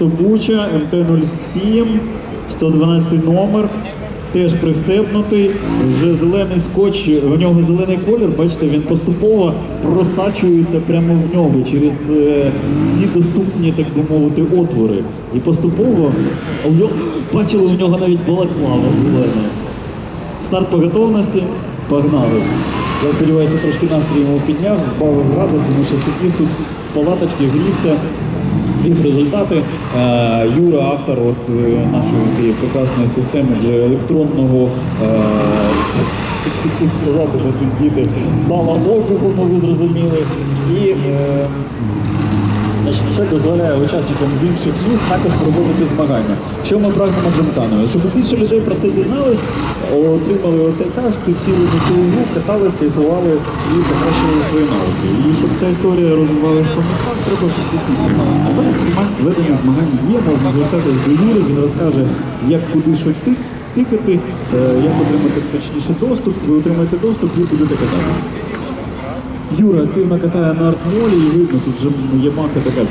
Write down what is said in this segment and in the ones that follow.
місто Буча, МТ-07, 112 номер. Теж пристебнутий, вже зелений скотч, у нього зелений колір, бачите, він поступово просачується прямо в нього через е, всі доступні, так би мовити, отвори. І поступово нього, бачили, у нього навіть балаклава зелена. Старт по готовності, погнали. Я сподіваюся, трошки настрій йому підняв, збавив градус, тому що сидів тут в палаточці, грівся, вів результати. Е, Юра, автор от, е, нашої цієї прекрасної системи вже електронного. е, Хотів сказати, що тут діти мало округу, ми ви зрозуміли. І це дозволяє учасникам інших міст також проводити змагання. Що ми прагнемо джемканою? Щоб більше людей про це дізнались, отримали оцей каш, підсіли на цю гру, катались, кайфували і покращили свої навики. І щоб ця історія розвивалася по містах, треба, щоб місто мало. Ведення змагань є, можна звертатись до Юри, він розкаже, як куди що ти, тикати, е, як отримати точніше доступ, ви отримаєте доступ і будете кататися. Юра активно катає на артмолі і видно, тут вже Ямаха така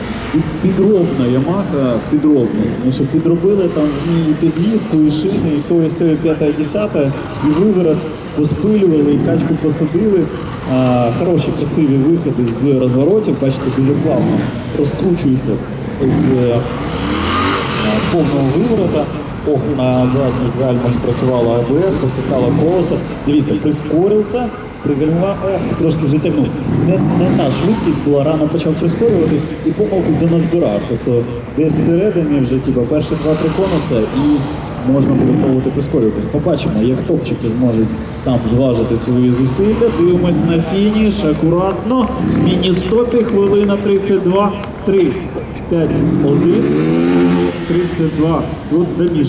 підробна Ямаха, підробна. Тому що підробили там в ній і підвіску, і шини, і то, і все, і п'яте, і десяте, і виворот поспилювали, і качку посадили. А, хороші, красиві виходи з розворотів, бачите, дуже плавно розкручується з е, з повного виворота. Ох, на задніх гальмах спрацювала АБС, поскакала колесо. Дивіться, прискорився, ех, трошки вже тягнув. Не, не та швидкість була, рано почав прискорюватись і помилку доназбирав. Тобто десь всередині вже типу, перші два-три конуси і можна буде пробувати прискорюватись. Побачимо, як топчики зможуть там зважити свої зусилля. Дивимось на фініш, акуратно. Міні-стопі, хвилина 32, 3, 5, 1. 32. Тут раніше.